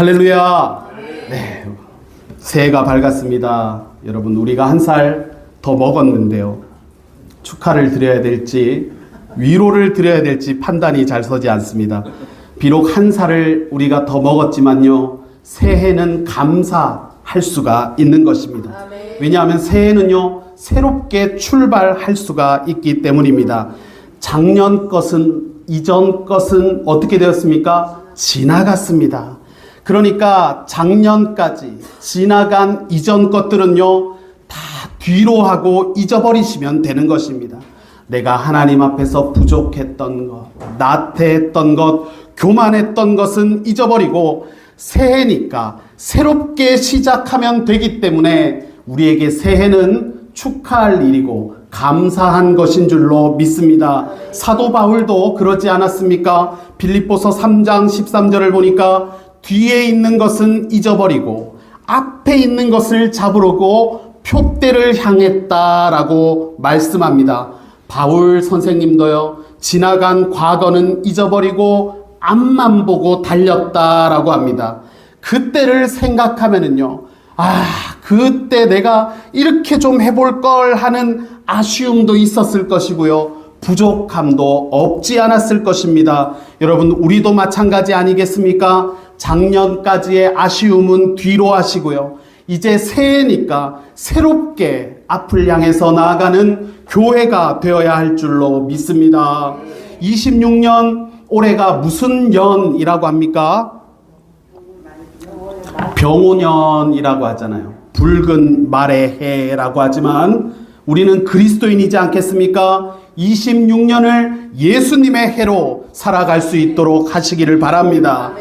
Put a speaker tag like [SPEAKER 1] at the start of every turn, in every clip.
[SPEAKER 1] 할렐루야. 네. 새해가 밝았습니다. 여러분, 우리가 한 살 더 먹었는데요. 축하를 드려야 될지, 위로를 드려야 될지 판단이 잘 서지 않습니다. 비록 한 살을 우리가 더 먹었지만요, 새해는 감사할 수가 있는 것입니다. 왜냐하면 새해는요, 새롭게 출발할 수가 있기 때문입니다. 작년 것은, 이전 것은 어떻게 되었습니까? 지나갔습니다. 그러니까 작년까지 지나간 이전 것들은요, 다 뒤로 하고 잊어버리시면 되는 것입니다. 내가 하나님 앞에서 부족했던 것, 나태했던 것, 교만했던 것은 잊어버리고 새해니까 새롭게 시작하면 되기 때문에 우리에게 새해는 축하할 일이고 감사한 것인 줄로 믿습니다. 사도 바울도 그러지 않았습니까? 빌립보서 3장 13절을 보니까 뒤에 있는 것은 잊어버리고 앞에 있는 것을 잡으려고 표대를 향했다라고 말씀합니다. 바울 선생님도요, 지나간 과거는 잊어버리고 앞만 보고 달렸다라고 합니다. 그때를 생각하면은요, 아, 그때 내가 이렇게 좀 해볼 걸 하는 아쉬움도 있었을 것이고요. 부족함도 없지 않았을 것입니다. 여러분, 우리도 마찬가지 아니겠습니까? 작년까지의 아쉬움은 뒤로 하시고요. 이제 새해니까 새롭게 앞을 향해서 나아가는 교회가 되어야 할 줄로 믿습니다. 26년 올해가 무슨 년이라고 합니까? 병오년이라고 하잖아요. 붉은 말의 해라고 하지만 우리는 그리스도인이지 않겠습니까? 26년을 예수님의 해로 살아갈 수 있도록 하시기를 바랍니다.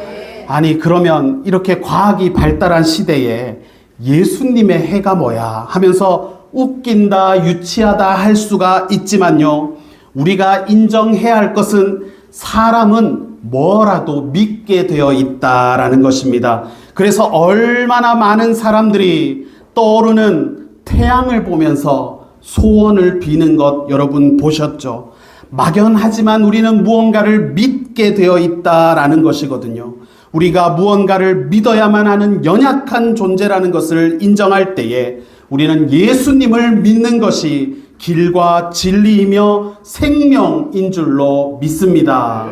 [SPEAKER 1] 아니, 그러면 이렇게 과학이 발달한 시대에 예수님의 해가 뭐야 하면서 웃긴다, 유치하다 할 수가 있지만요. 우리가 인정해야 할 것은 사람은 뭐라도 믿게 되어 있다라는 것입니다. 그래서 얼마나 많은 사람들이 떠오르는 태양을 보면서 소원을 비는 것 여러분 보셨죠? 막연하지만 우리는 무언가를 믿게 되어 있다라는 것이거든요. 우리가 무언가를 믿어야만 하는 연약한 존재라는 것을 인정할 때에 우리는 예수님을 믿는 것이 길과 진리이며 생명인 줄로 믿습니다.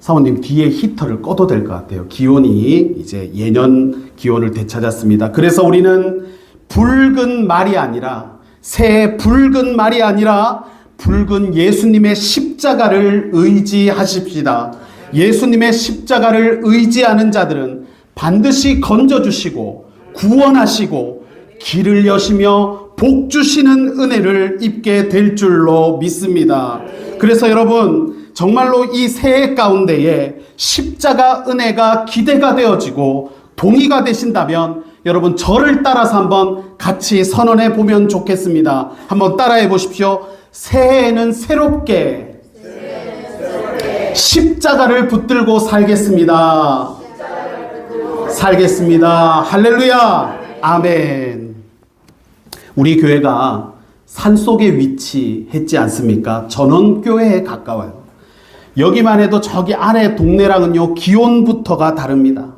[SPEAKER 1] 사모님 뒤에 히터를 꺼도 될 것 같아요. 기온이 이제 예년 기온을 되찾았습니다. 그래서 우리는 붉은 말이 아니라 새 붉은 말이 아니라 붉은 예수님의 십자가를 의지하십시다. 예수님의 십자가를 의지하는 자들은 반드시 건져주시고 구원하시고 길을 여시며 복 주시는 은혜를 입게 될 줄로 믿습니다. 그래서 여러분, 정말로 이 새해 가운데에 십자가 은혜가 기대가 되어지고 동의가 되신다면 여러분 저를 따라서 한번 같이 선언해 보면 좋겠습니다. 한번 따라해 보십시오. 새해에는 새롭게 십자가를 붙들고 살겠습니다. 살겠습니다. 할렐루야. 아멘. 우리 교회가 산 속에 위치했지 않습니까? 전원교회에 가까워요. 여기만 해도 저기 아래 동네랑은요, 기온부터가 다릅니다.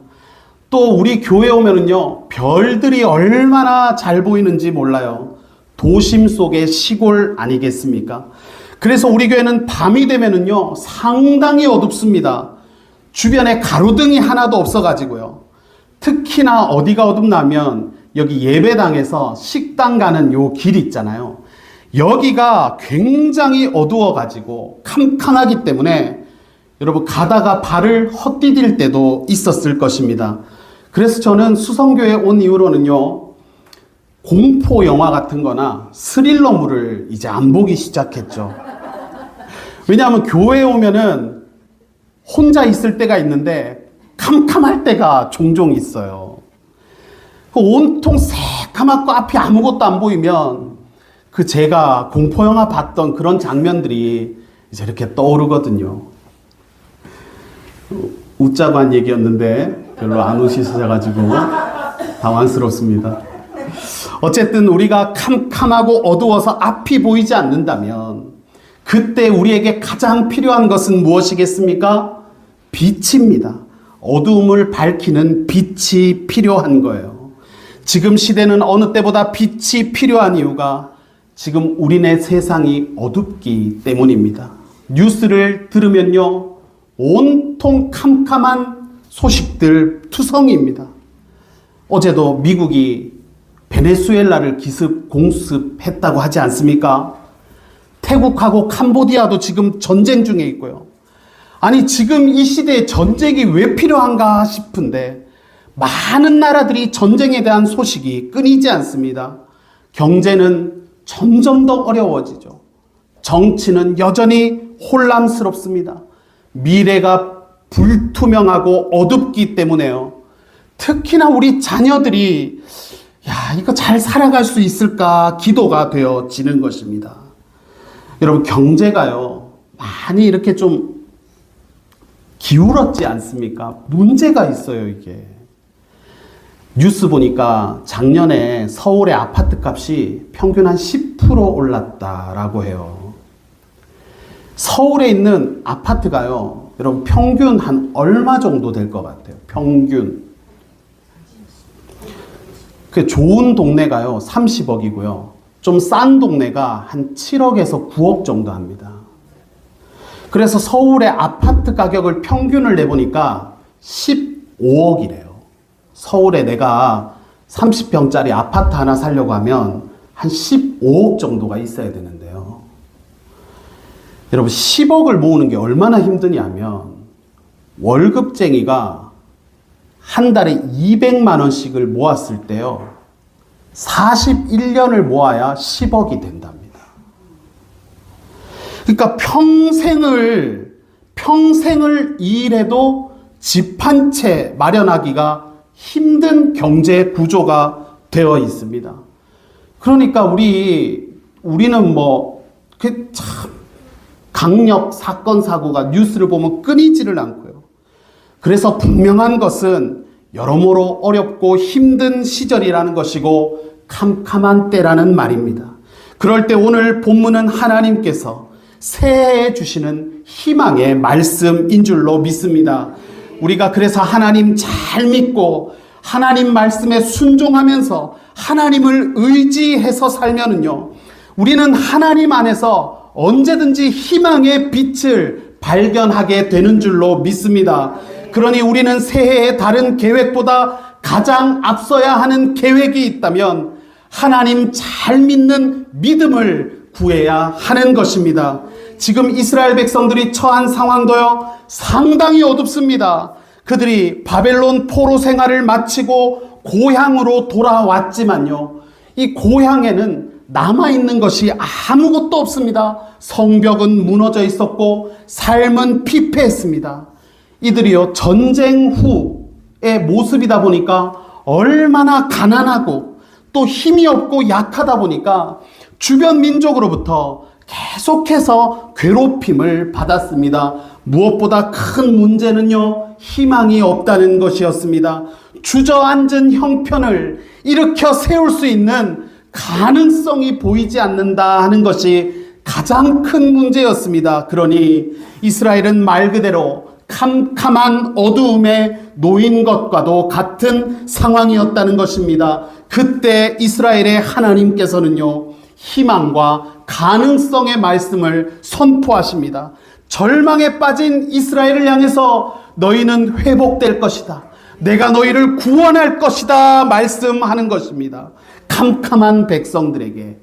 [SPEAKER 1] 또 우리 교회 오면은요, 별들이 얼마나 잘 보이는지 몰라요. 도심 속의 시골 아니겠습니까? 그래서 우리 교회는 밤이 되면은요, 상당히 어둡습니다. 주변에 가로등이 하나도 없어가지고요. 특히나 어디가 어둡냐면, 여기 예배당에서 식당 가는 요 길 있잖아요. 여기가 굉장히 어두워가지고 캄캄하기 때문에 여러분 가다가 발을 헛디딜 때도 있었을 것입니다. 그래서 저는 수성교에 온 이후로는요, 공포 영화 같은 거나 스릴러물을 이제 안 보기 시작했죠. 왜냐하면 교회에 오면은 혼자 있을 때가 있는데 캄캄할 때가 종종 있어요. 그 온통 새까맣고 앞이 아무것도 안 보이면 그 제가 공포영화 봤던 그런 장면들이 이제 이렇게 떠오르거든요. 웃자고 한 얘기였는데 별로 안 웃으셔가지고 당황스럽습니다. 어쨌든 우리가 캄캄하고 어두워서 앞이 보이지 않는다면 그때 우리에게 가장 필요한 것은 무엇이겠습니까? 빛입니다. 어두움을 밝히는 빛이 필요한 거예요. 지금 시대는 어느 때보다 빛이 필요한 이유가 지금 우리네 세상이 어둡기 때문입니다. 뉴스를 들으면요, 온통 캄캄한 소식들 투성이입니다. 어제도 미국이 베네수엘라를 기습 공습했다고 하지 않습니까? 태국하고 캄보디아도 지금 전쟁 중에 있고요. 아니, 지금 이 시대에 전쟁이 왜 필요한가 싶은데, 많은 나라들이 전쟁에 대한 소식이 끊이지 않습니다. 경제는 점점 더 어려워지죠. 정치는 여전히 혼란스럽습니다. 미래가 불투명하고 어둡기 때문에요. 특히나 우리 자녀들이 야, 이거 잘 살아갈 수 있을까 기도가 되어지는 것입니다. 여러분, 경제가요, 많이 이렇게 좀 기울었지 않습니까? 문제가 있어요, 이게. 뉴스 보니까 작년에 서울의 아파트 값이 평균 한 10% 올랐다라고 해요. 서울에 있는 아파트가요, 여러분 평균 한 얼마 정도 될 것 같아요? 평균. 그 좋은 동네가요, 30억이고요. 좀 싼 동네가 한 7억에서 9억 정도 합니다. 그래서 서울의 아파트 가격을 평균을 내보니까 15억이래요. 서울에 내가 30평짜리 아파트 하나 살려고 하면 한 15억 정도가 있어야 되는데요. 여러분, 10억을 모으는 게 얼마나 힘드냐면, 월급쟁이가 한 달에 200만 원씩을 모았을 때요, 41년을 모아야 10억이 된답니다. 그러니까 평생을, 평생을 일해도 집 한 채 마련하기가 힘든 경제 구조가 되어 있습니다. 그러니까 우리, 우리는 뭐, 그 참, 강력 사건 사고가 뉴스를 보면 끊이지를 않고요. 그래서 분명한 것은 여러모로 어렵고 힘든 시절이라는 것이고 캄캄한 때라는 말입니다. 그럴 때 오늘 본문은 하나님께서 새해에 주시는 희망의 말씀인 줄로 믿습니다. 우리가 그래서 하나님 잘 믿고 하나님 말씀에 순종하면서 하나님을 의지해서 살면은요, 우리는 하나님 안에서 언제든지 희망의 빛을 발견하게 되는 줄로 믿습니다. 그러니 우리는 새해에 다른 계획보다 가장 앞서야 하는 계획이 있다면 하나님 잘 믿는 믿음을 구해야 하는 것입니다. 지금 이스라엘 백성들이 처한 상황도요, 상당히 어둡습니다. 그들이 바벨론 포로 생활을 마치고 고향으로 돌아왔지만요, 이 고향에는 남아있는 것이 아무것도 없습니다. 성벽은 무너져 있었고, 삶은 피폐했습니다. 이들이요, 전쟁 후의 모습이다 보니까 얼마나 가난하고 또 힘이 없고 약하다 보니까 주변 민족으로부터 계속해서 괴롭힘을 받았습니다. 무엇보다 큰 문제는요, 희망이 없다는 것이었습니다. 주저앉은 형편을 일으켜 세울 수 있는 가능성이 보이지 않는다 하는 것이 가장 큰 문제였습니다. 그러니 이스라엘은 말 그대로 캄캄한 어두움에 놓인 것과도 같은 상황이었다는 것입니다. 그때 이스라엘의 하나님께서는요, 희망과 가능성의 말씀을 선포하십니다. 절망에 빠진 이스라엘을 향해서 너희는 회복될 것이다. 내가 너희를 구원할 것이다. 말씀하는 것입니다. 캄캄한 백성들에게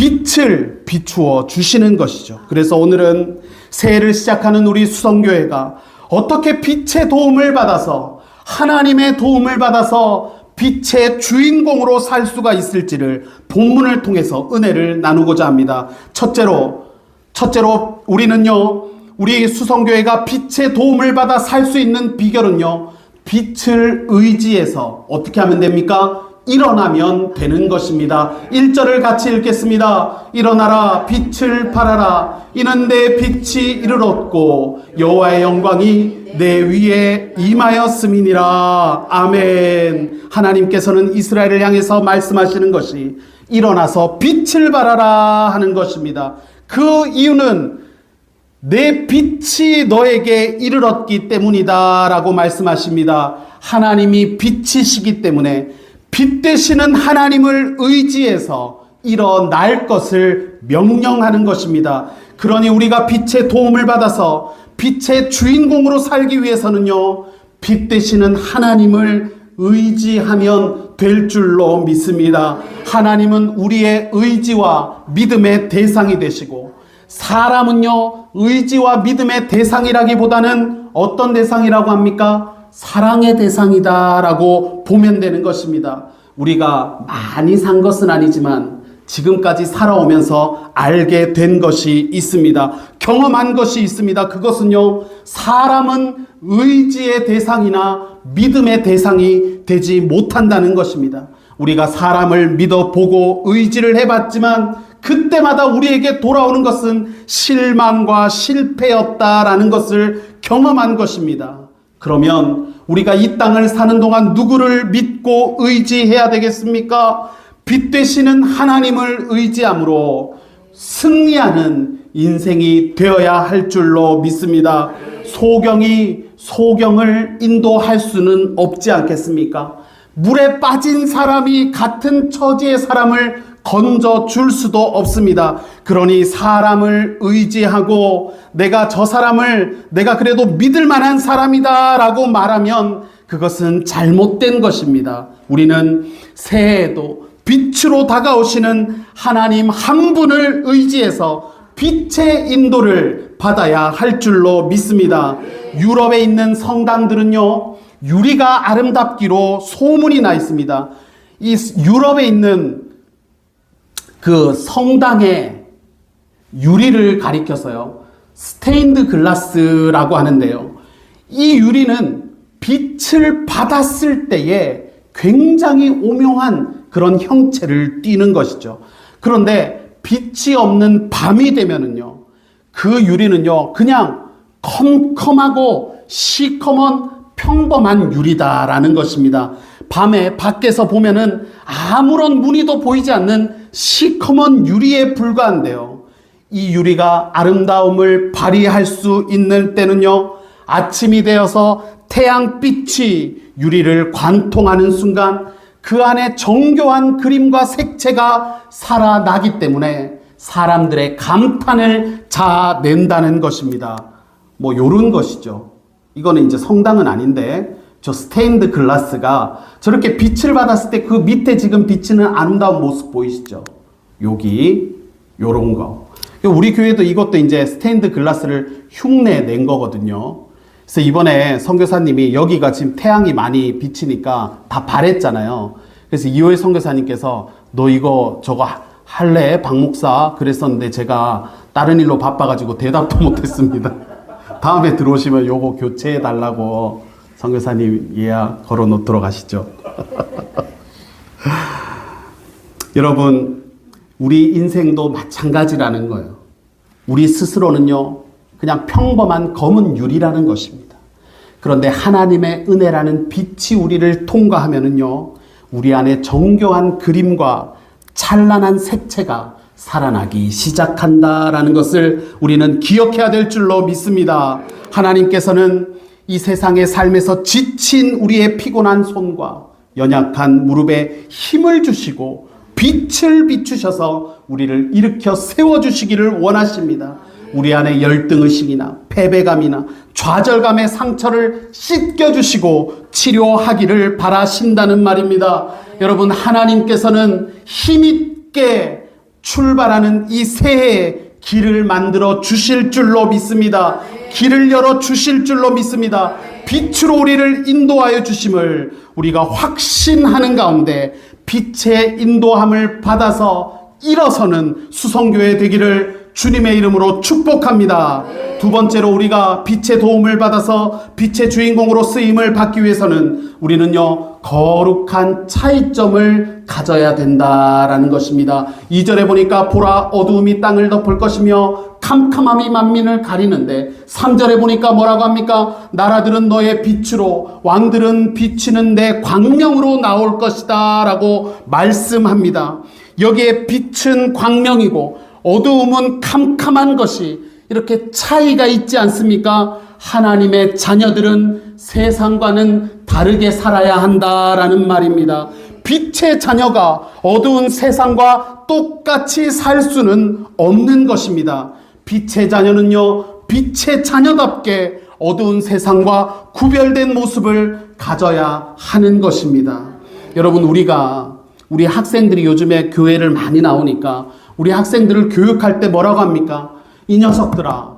[SPEAKER 1] 빛을 비추어 주시는 것이죠. 그래서 오늘은 새해를 시작하는 우리 수성교회가 어떻게 빛의 도움을 받아서 하나님의 도움을 받아서 빛의 주인공으로 살 수가 있을지를 본문을 통해서 은혜를 나누고자 합니다. 첫째로, 첫째로 우리는요, 우리 수성교회가 빛의 도움을 받아 살 수 있는 비결은요, 빛을 의지해서 어떻게 하면 됩니까? 일어나면 되는 것입니다. 1절을 같이 읽겠습니다. 일어나라 빛을 발하라 이는 내 빛이 이르렀고 여호와의 영광이 내 위에 임하였음이니라. 아멘. 하나님께서는 이스라엘을 향해서 말씀하시는 것이 일어나서 빛을 발하라 하는 것입니다. 그 이유는 내 빛이 너에게 이르렀기 때문이다 라고 말씀하십니다. 하나님이 빛이시기 때문에 빛 되시는 하나님을 의지해서 일어날 것을 명령하는 것입니다. 그러니 우리가 빛의 도움을 받아서 빛의 주인공으로 살기 위해서는요, 빛 되시는 하나님을 의지하면 될 줄로 믿습니다. 하나님은 우리의 의지와 믿음의 대상이 되시고, 사람은요, 의지와 믿음의 대상이라기보다는 어떤 대상이라고 합니까? 사랑의 대상이다라고 보면 되는 것입니다. 우리가 많이 산 것은 아니지만 지금까지 살아오면서 알게 된 것이 있습니다. 경험한 것이 있습니다. 그것은요, 사람은 의지의 대상이나 믿음의 대상이 되지 못한다는 것입니다. 우리가 사람을 믿어보고 의지를 해봤지만 그때마다 우리에게 돌아오는 것은 실망과 실패였다라는 것을 경험한 것입니다. 그러면 우리가 이 땅을 사는 동안 누구를 믿고 의지해야 되겠습니까? 빛 되시는 하나님을 의지함으로 승리하는 인생이 되어야 할 줄로 믿습니다. 소경이 소경을 인도할 수는 없지 않겠습니까? 물에 빠진 사람이 같은 처지의 사람을 건져 줄 수도 없습니다. 그러니 사람을 의지하고 내가 저 사람을 내가 그래도 믿을 만한 사람이다 라고 말하면 그것은 잘못된 것입니다. 우리는 새해에도 빛으로 다가오시는 하나님 한 분을 의지해서 빛의 인도를 받아야 할 줄로 믿습니다. 유럽에 있는 성당들은요, 유리가 아름답기로 소문이 나 있습니다. 이 유럽에 있는 그 성당의 유리를 가리켜서요, 스테인드 글라스라고 하는데요. 이 유리는 빛을 받았을 때에 굉장히 오묘한 그런 형체를 띠는 것이죠. 그런데 빛이 없는 밤이 되면은요, 그 유리는요, 그냥 컴컴하고 시커먼 평범한 유리다라는 것입니다. 밤에 밖에서 보면은 아무런 무늬도 보이지 않는 시커먼 유리에 불과한데요. 이 유리가 아름다움을 발휘할 수 있는 때는요, 아침이 되어서 태양빛이 유리를 관통하는 순간 그 안에 정교한 그림과 색채가 살아나기 때문에 사람들의 감탄을 자낸다는 것입니다. 뭐 요런 것이죠. 이거는 이제 성당은 아닌데 저 스테인드 글라스가 저렇게 빛을 받았을 때 그 밑에 지금 비치는 아름다운 모습 보이시죠? 여기 요런 거. 우리 교회도 이것도 이제 스테인드 글라스를 흉내 낸 거거든요. 그래서 이번에 선교사님이 여기가 지금 태양이 많이 비치니까 다 바랬잖아요. 그래서 이호일 선교사님께서 너 이거 저거 할래? 박 목사 그랬었는데 제가 다른 일로 바빠가지고 대답도 못했습니다. 다음에 들어오시면 요거 교체해 달라고 선교사님 예약 걸어 놓도록 하시죠. 여러분 우리 인생도 마찬가지라는 거예요. 우리 스스로는요 그냥 평범한 검은 유리라는 것입니다. 그런데 하나님의 은혜라는 빛이 우리를 통과하면은요 우리 안에 정교한 그림과 찬란한 색채가 살아나기 시작한다라는 것을 우리는 기억해야 될 줄로 믿습니다. 하나님께서는 이 세상의 삶에서 지친 우리의 피곤한 손과 연약한 무릎에 힘을 주시고 빛을 비추셔서 우리를 일으켜 세워주시기를 원하십니다. 우리 안에 열등의식이나 패배감이나 좌절감의 상처를 씻겨주시고 치료하기를 바라신다는 말입니다. 여러분, 하나님께서는 힘있게 출발하는 이 새해에 길을 만들어 주실 줄로 믿습니다. 길을 열어 주실 줄로 믿습니다. 빛으로 우리를 인도하여 주심을 우리가 확신하는 가운데 빛의 인도함을 받아서 일어서는 수성교회 되기를 주님의 이름으로 축복합니다. 두 번째로 우리가 빛의 도움을 받아서 빛의 주인공으로 쓰임을 받기 위해서는 우리는요, 거룩한 차이점을 가져야 된다라는 것입니다. 2절에 보니까 보라 어두움이 땅을 덮을 것이며 캄캄함이 만민을 가리는데 3절에 보니까 뭐라고 합니까? 나라들은 너의 빛으로 왕들은 비치는 내 광명으로 나올 것이다 라고 말씀합니다. 여기에 빛은 광명이고 어두움은 캄캄한 것이 이렇게 차이가 있지 않습니까? 하나님의 자녀들은 세상과는 다르게 살아야 한다라는 말입니다. 빛의 자녀가 어두운 세상과 똑같이 살 수는 없는 것입니다. 빛의 자녀는요, 빛의 자녀답게 어두운 세상과 구별된 모습을 가져야 하는 것입니다. 여러분, 우리가, 우리 학생들이 요즘에 교회를 많이 나오니까 우리 학생들을 교육할 때 뭐라고 합니까? 이 녀석들아,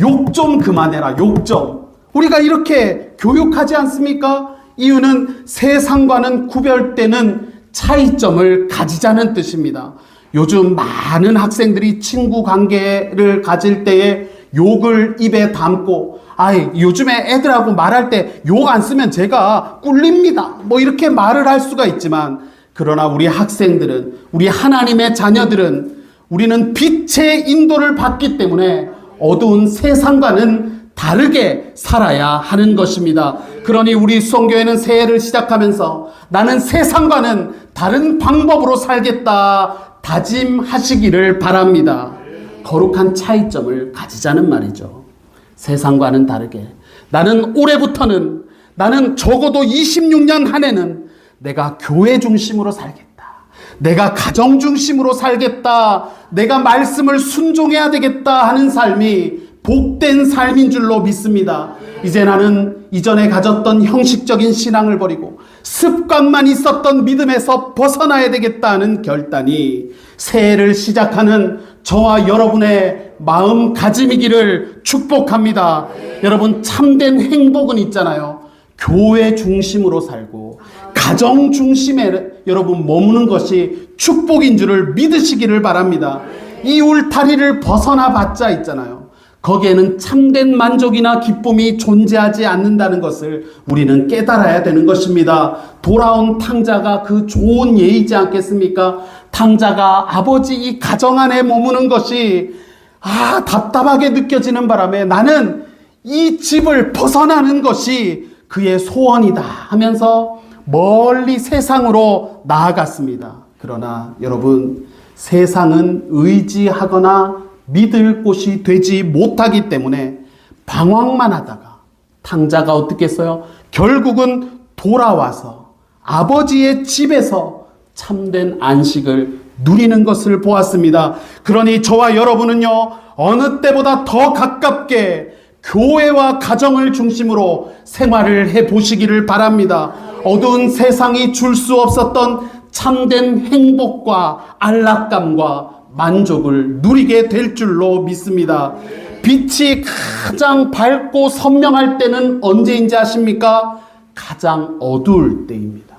[SPEAKER 1] 욕 좀 그만해라, 욕 좀. 우리가 이렇게 교육하지 않습니까? 이유는 세상과는 구별되는 차이점을 가지자는 뜻입니다. 요즘 많은 학생들이 친구 관계를 가질 때에 욕을 입에 담고, 아이, 요즘에 애들하고 말할 때 욕 안 쓰면 제가 꿀립니다. 뭐 이렇게 말을 할 수가 있지만, 그러나 우리 학생들은, 우리 하나님의 자녀들은 우리는 빛의 인도를 받기 때문에 어두운 세상과는 다르게 살아야 하는 것입니다. 그러니 우리 수성교회는 새해를 시작하면서 나는 세상과는 다른 방법으로 살겠다 다짐하시기를 바랍니다. 거룩한 차이점을 가지자는 말이죠. 세상과는 다르게 나는 올해부터는 나는 적어도 26년 한 해는 내가 교회 중심으로 살겠다. 내가 가정 중심으로 살겠다. 내가 말씀을 순종해야 되겠다 하는 삶이 복된 삶인 줄로 믿습니다. 이제 나는 이전에 가졌던 형식적인 신앙을 버리고 습관만 있었던 믿음에서 벗어나야 되겠다 하는 결단이 새해를 시작하는 저와 여러분의 마음가짐이기를 축복합니다. 여러분 참된 행복은 있잖아요. 교회 중심으로 살고 가정 중심에 여러분 머무는 것이 축복인 줄을 믿으시기를 바랍니다. 이 울타리를 벗어나 봤자 있잖아요. 거기에는 참된 만족이나 기쁨이 존재하지 않는다는 것을 우리는 깨달아야 되는 것입니다. 돌아온 탕자가 그 좋은 예이지 않겠습니까? 탕자가 아버지 이 가정 안에 머무는 것이 아, 답답하게 느껴지는 바람에 나는 이 집을 벗어나는 것이 그의 소원이다 하면서 멀리 세상으로 나아갔습니다. 그러나 여러분, 세상은 의지하거나 믿을 곳이 되지 못하기 때문에 방황만 하다가 탕자가 어떻게 했어요? 결국은 돌아와서 아버지의 집에서 참된 안식을 누리는 것을 보았습니다. 그러니 저와 여러분은요, 어느 때보다 더 가깝게 교회와 가정을 중심으로 생활을 해 보시기를 바랍니다. 어두운 세상이 줄 수 없었던 참된 행복과 안락감과 만족을 누리게 될 줄로 믿습니다. 빛이 가장 밝고 선명할 때는 언제인지 아십니까? 가장 어두울 때입니다.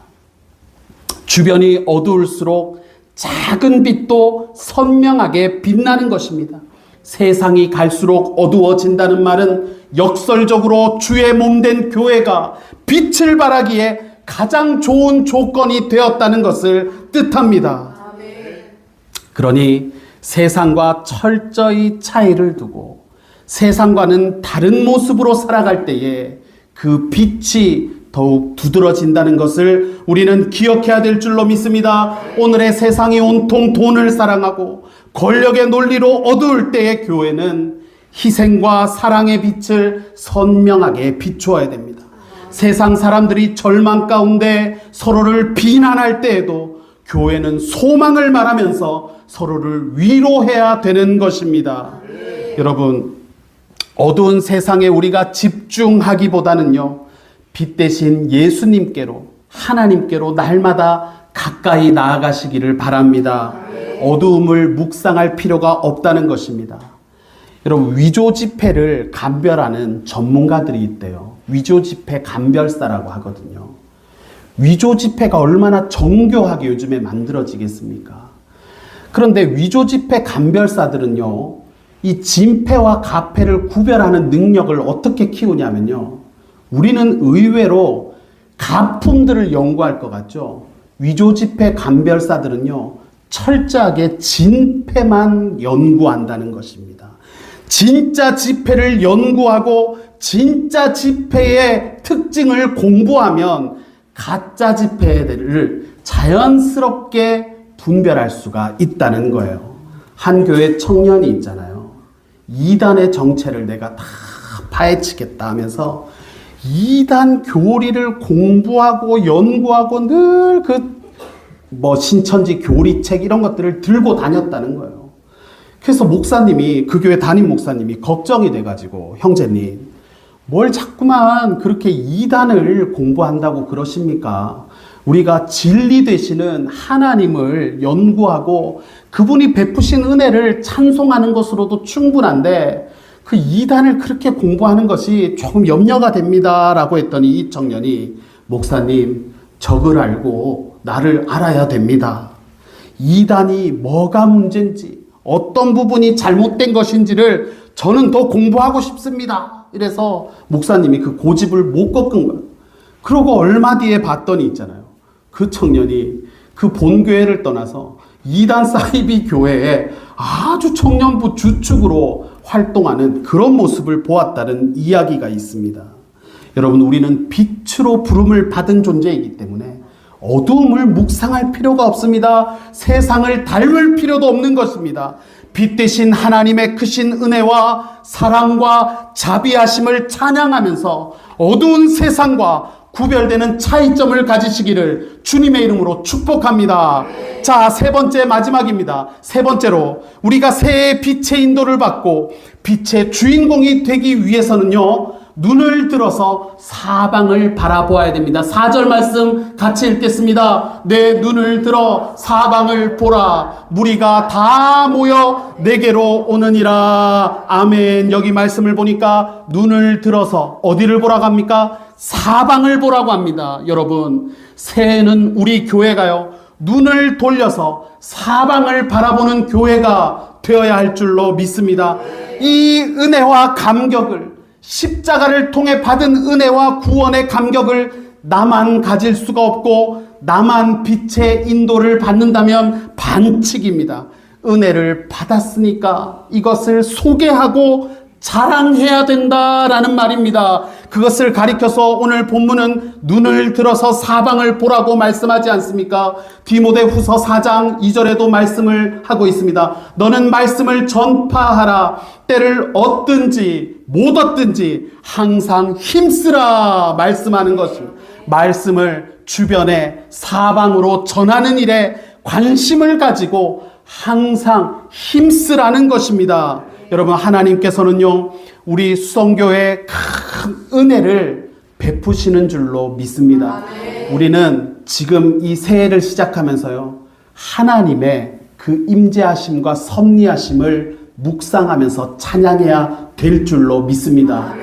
[SPEAKER 1] 주변이 어두울수록 작은 빛도 선명하게 빛나는 것입니다. 세상이 갈수록 어두워진다는 말은 역설적으로 주의 몸된 교회가 빛을 발하기에 가장 좋은 조건이 되었다는 것을 뜻합니다. 그러니 세상과 철저히 차이를 두고 세상과는 다른 모습으로 살아갈 때에 그 빛이 더욱 두드러진다는 것을 우리는 기억해야 될 줄로 믿습니다. 오늘의 세상이 온통 돈을 사랑하고 권력의 논리로 어두울 때의 교회는 희생과 사랑의 빛을 선명하게 비추어야 됩니다. 세상 사람들이 절망 가운데 서로를 비난할 때에도 교회는 소망을 말하면서 서로를 위로해야 되는 것입니다. 여러분, 어두운 세상에 우리가 집중하기보다는요, 빛 대신 예수님께로, 하나님께로 날마다 가까이 나아가시기를 바랍니다. 어두움을 묵상할 필요가 없다는 것입니다. 여러분, 위조 지폐를 감별하는 전문가들이 있대요. 위조 지폐 감별사라고 하거든요. 위조 지폐가 얼마나 정교하게 요즘에 만들어지겠습니까? 그런데 위조 지폐 감별사들은요, 이 진폐와 가폐를 구별하는 능력을 어떻게 키우냐면요. 우리는 의외로 가품들을 연구할 것 같죠. 위조 지폐 감별사들은요, 철저하게 진폐만 연구한다는 것입니다. 진짜 지폐를 연구하고 진짜 지폐의 특징을 공부하면 가짜 지폐를 자연스럽게 분별할 수가 있다는 거예요. 한 교회 청년이 있잖아요. 이단의 정체를 내가 다 파헤치겠다 하면서 이단 교리를 공부하고 연구하고 늘 그 뭐 신천지 교리책 이런 것들을 들고 다녔다는 거예요. 그래서 목사님이 그 교회 담임 목사님이 걱정이 돼가지고 형제님 뭘 자꾸만 그렇게 이단을 공부한다고 그러십니까? 우리가 진리 되시는 하나님을 연구하고 그분이 베푸신 은혜를 찬송하는 것으로도 충분한데 그 이단을 그렇게 공부하는 것이 조금 염려가 됩니다라고 했더니 이 청년이 목사님 적을 알고 나를 알아야 됩니다. 이단이 뭐가 문제인지 어떤 부분이 잘못된 것인지를 저는 더 공부하고 싶습니다. 이래서 목사님이 그 고집을 못 꺾은 거예요. 그러고 얼마 뒤에 봤더니 있잖아요. 그 청년이 그 본교회를 떠나서 이단 사이비 교회에 아주 청년부 주축으로 활동하는 그런 모습을 보았다는 이야기가 있습니다. 여러분, 우리는 빛으로 부름을 받은 존재이기 때문에 어두움을 묵상할 필요가 없습니다. 세상을 닮을 필요도 없는 것입니다. 빛 대신 하나님의 크신 은혜와 사랑과 자비하심을 찬양하면서 어두운 세상과 구별되는 차이점을 가지시기를 주님의 이름으로 축복합니다. 자, 세 번째 마지막입니다. 세 번째로 우리가 새해 빛의 인도를 받고 빛의 주인공이 되기 위해서는요. 눈을 들어서 사방을 바라보아야 됩니다. 4절 말씀 같이 읽겠습니다. 내 눈을 들어 사방을 보라. 무리가 다 모여 내게로 오느니라. 아멘. 여기 말씀을 보니까 눈을 들어서 어디를 보라고 합니까? 사방을 보라고 합니다. 여러분, 새해는 우리 교회가요. 눈을 돌려서 사방을 바라보는 교회가 되어야 할 줄로 믿습니다. 이 은혜와 감격을 십자가를 통해 받은 은혜와 구원의 감격을 나만 가질 수가 없고 나만 빛의 인도를 받는다면 반칙입니다. 은혜를 받았으니까 이것을 소개하고 자랑해야 된다라는 말입니다. 그것을 가리켜서 오늘 본문은 눈을 들어서 사방을 보라고 말씀하지 않습니까? 디모데 후서 4장 2절에도 말씀을 하고 있습니다. 너는 말씀을 전파하라. 때를 얻든지 못 얻든지 항상 힘쓰라 말씀하는 것입니다. 말씀을 주변에 사방으로 전하는 일에 관심을 가지고 항상 힘쓰라는 것입니다. 여러분 하나님께서는요 우리 수성교회 큰 은혜를 베푸시는 줄로 믿습니다. 우리는 지금 이 새해를 시작하면서요 하나님의 그 임재하심과 섭리하심을 묵상하면서 찬양해야 될 줄로 믿습니다.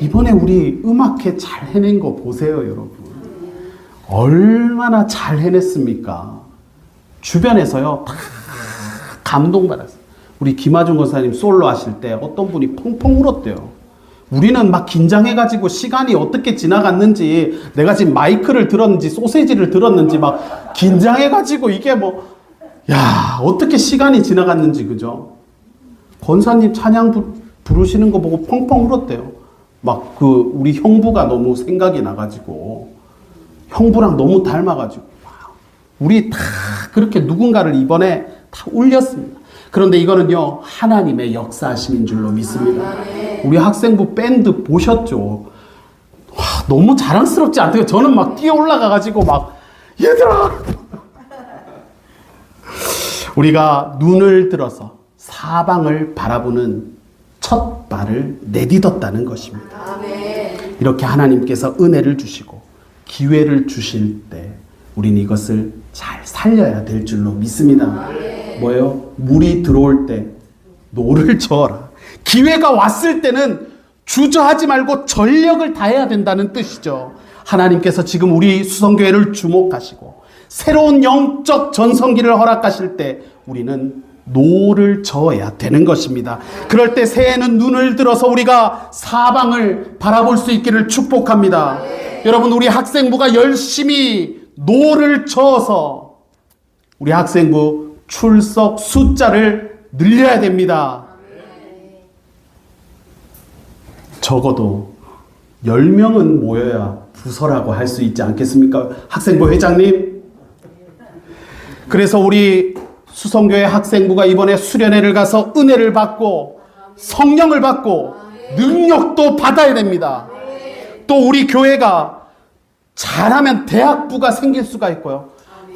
[SPEAKER 1] 이번에 우리 음악회 잘 해낸 거 보세요, 여러분. 얼마나 잘 해냈습니까? 주변에서요 다 감동받았어요. 우리 김하중 권사님 솔로 하실 때 어떤 분이 펑펑 울었대요. 우리는 막 긴장해가지고 시간이 어떻게 지나갔는지 내가 지금 마이크를 들었는지 소세지를 들었는지 막 긴장해가지고 이게 뭐, 야, 어떻게 시간이 지나갔는지, 그죠? 권사님 찬양 부, 부르시는 거 보고 펑펑 울었대요. 막 그 우리 형부가 너무 생각이 나가지고 형부랑 너무 닮아가지고 우리 다 그렇게 누군가를 이번에 다 울렸습니다. 그런데 이거는요 하나님의 역사하심인 줄로 믿습니다. 우리 학생부 밴드 보셨죠? 와 너무 자랑스럽지 않대요. 저는 막 뛰어 올라가가지고 막 얘들아 우리가 눈을 들어서 사방을 바라보는 첫 발을 내딛었다는 것입니다. 이렇게 하나님께서 은혜를 주시고 기회를 주실 때 우리는 이것을 잘 살려야 될 줄로 믿습니다. 뭐요? 물이 들어올 때 노를 저어라. 기회가 왔을 때는 주저하지 말고 전력을 다해야 된다는 뜻이죠. 하나님께서 지금 우리 수성교회를 주목하시고 새로운 영적 전성기를 허락하실 때 우리는 노를 저어야 되는 것입니다. 그럴 때 새해는 눈을 들어서 우리가 사방을 바라볼 수 있기를 축복합니다. 여러분, 우리 학생부가 열심히 노를 저어서 우리 학생부 출석 숫자를 늘려야 됩니다. 적어도 10명은 모여야 부서라고 할 수 있지 않겠습니까? 학생부 회장님. 그래서 우리 수성교회 학생부가 이번에 수련회를 가서 은혜를 받고 성령을 받고 능력도 받아야 됩니다. 또 우리 교회가 잘하면 대학부가 생길 수가 있고요.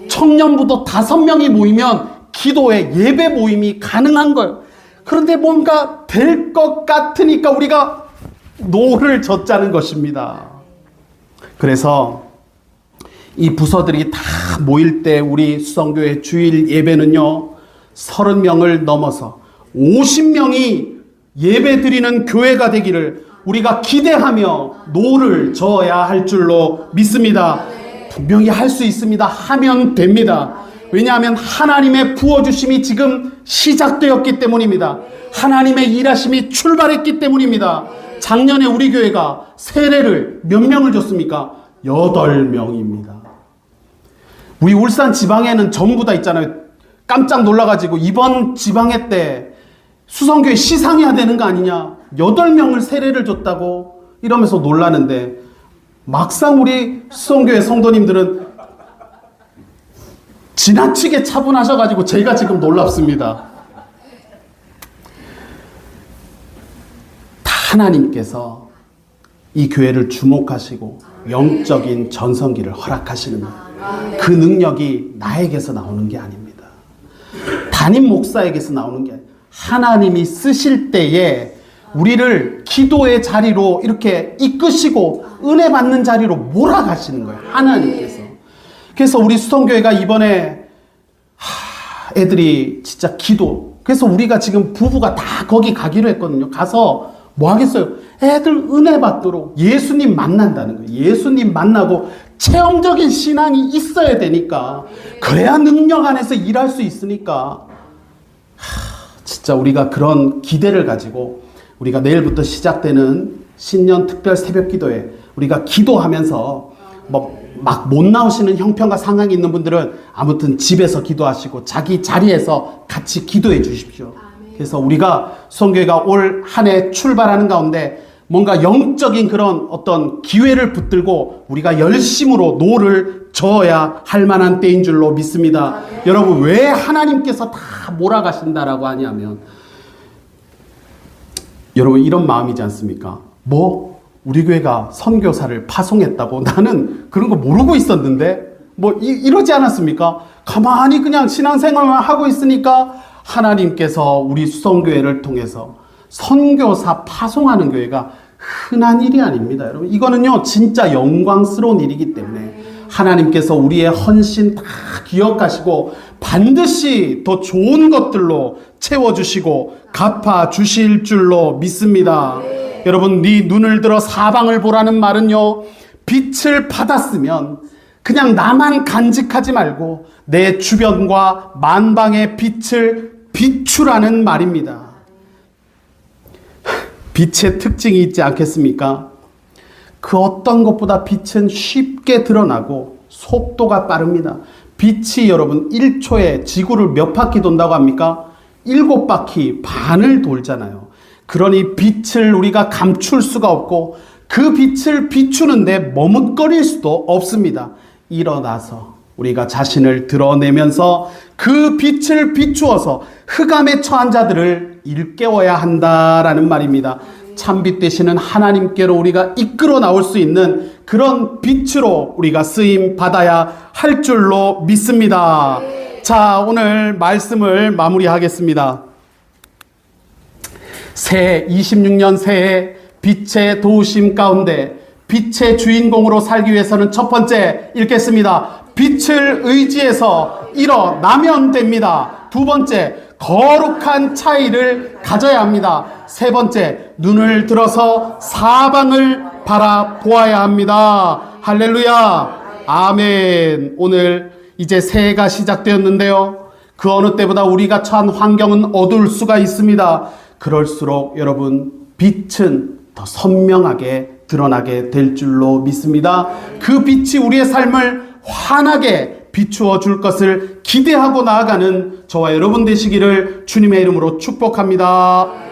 [SPEAKER 1] 청년부도 다섯 명이 모이면 기도회 예배 모임이 가능한 거예요. 그런데 뭔가 될 것 같으니까 우리가 노를 젓자는 것입니다. 그래서 이 부서들이 다 모일 때 우리 수성교회 주일 예배는요, 30명을 넘어서 50명이 예배 드리는 교회가 되기를 우리가 기대하며 노를 저어야 할 줄로 믿습니다. 분명히 할 수 있습니다. 하면 됩니다. 왜냐하면 하나님의 부어주심이 지금 시작되었기 때문입니다. 하나님의 일하심이 출발했기 때문입니다. 작년에 우리 교회가 세례를 몇 명을 줬습니까? 여덟 명입니다. 우리 울산 지방에는 전부 다 있잖아요. 깜짝 놀라가지고 이번 지방회 때 수성교회 시상해야 되는 거 아니냐. 여덟 명을 세례를 줬다고 이러면서 놀라는데 막상 우리 수성교회 성도님들은 지나치게 차분하셔가지고 제가 지금 놀랍습니다. 다 하나님께서 이 교회를 주목하시고 영적인 전성기를 허락하시는. 그 능력이 나에게서 나오는 게 아닙니다. 담임 목사에게서 나오는 게. 하나님이 쓰실 때에 우리를 기도의 자리로 이렇게 이끄시고 은혜 받는 자리로 몰아가시는 거예요. 하나님께서. 그래서 우리 수성교회가 이번에 하, 애들이 진짜 기도. 그래서 우리가 지금 부부가 다 거기 가기로 했거든요. 가서 뭐 하겠어요? 애들 은혜 받도록 예수님 만난다는 거예요. 예수님 만나고 체험적인 신앙이 있어야 되니까. 그래야 능력 안에서 일할 수 있으니까. 하, 진짜 우리가 그런 기대를 가지고 우리가 내일부터 시작되는 신년 특별 새벽 기도에 우리가 기도하면서 뭐 막 못 나오시는 형편과 상황이 있는 분들은 아무튼 집에서 기도하시고 자기 자리에서 같이 기도해 주십시오. 그래서 우리가 성교회가 올 한 해 출발하는 가운데 뭔가 영적인 그런 어떤 기회를 붙들고 우리가 열심으로 노를 저어야 할 만한 때인 줄로 믿습니다. 여러분 왜 하나님께서 다 몰아가신다라고 하냐면 여러분 이런 마음이지 않습니까? 뭐 우리 교회가 선교사를 파송했다고 나는 그런 거 모르고 있었는데 뭐 이, 러지 않았습니까? 가만히 그냥 신앙생활만 하고 있으니까 하나님께서 우리 수성교회를 통해서 선교사 파송하는 교회가 흔한 일이 아닙니다. 여러분 이거는요 진짜 영광스러운 일이기 때문에 하나님께서 우리의 헌신 다 기억하시고 반드시 더 좋은 것들로 채워주시고 갚아주실 줄로 믿습니다. 여러분, 네 눈을 들어 사방을 보라는 말은요, 빛을 받았으면 그냥 나만 간직하지 말고 내 주변과 만방의 빛을 비추라는 말입니다. 빛의 특징이 있지 않겠습니까? 그 어떤 것보다 빛은 쉽게 드러나고 속도가 빠릅니다. 빛이 여러분 1초에 지구를 몇 바퀴 돈다고 합니까? 7바퀴 반을 돌잖아요. 그러니 빛을 우리가 감출 수가 없고 그 빛을 비추는데 머뭇거릴 수도 없습니다. 일어나서 우리가 자신을 드러내면서 그 빛을 비추어서 흑암에 처한 자들을 일깨워야 한다라는 말입니다. 참빛 되시는 하나님께로 우리가 이끌어 나올 수 있는 그런 빛으로 우리가 쓰임 받아야 할 줄로 믿습니다. 자, 오늘 말씀을 마무리하겠습니다. 새해 26년 새해 빛의 도우심 가운데 빛의 주인공으로 살기 위해서는 첫 번째 읽겠습니다. 빛을 의지해서 일어나면 됩니다. 두 번째, 거룩한 차이를 가져야 합니다. 세 번째, 눈을 들어서 사방을 바라보아야 합니다. 할렐루야. 아멘. 오늘 이제 새해가 시작되었는데요. 그 어느 때보다 우리가 처한 환경은 어두울 수가 있습니다. 그럴수록 여러분, 빛은 더 선명하게 드러나게 될 줄로 믿습니다. 그 빛이 우리의 삶을 환하게 비추어 줄 것을 기대하고 나아가는 저와 여러분 되시기를 주님의 이름으로 축복합니다.